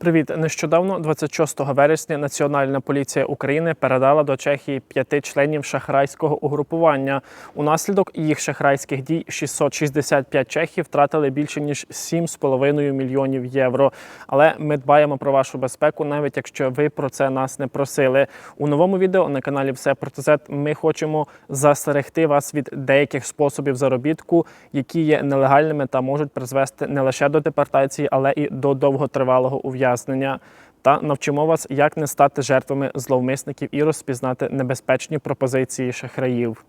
Привіт! Нещодавно, 26 вересня, Національна поліція України передала до Чехії п'яти членів шахрайського угрупування. Унаслідок їх шахрайських дій 665 чехів втратили більше ніж 7,5 мільйонів євро. Але ми дбаємо про вашу безпеку, навіть якщо ви про це нас не просили. У новому відео на каналі Все про ТЗ ми хочемо застерегти вас від деяких способів заробітку, які є нелегальними та можуть призвести не лише до депортації, але і до довготривалого ув'язнення. Та навчимо вас, як не стати жертвами зловмисників і розпізнати небезпечні пропозиції шахраїв.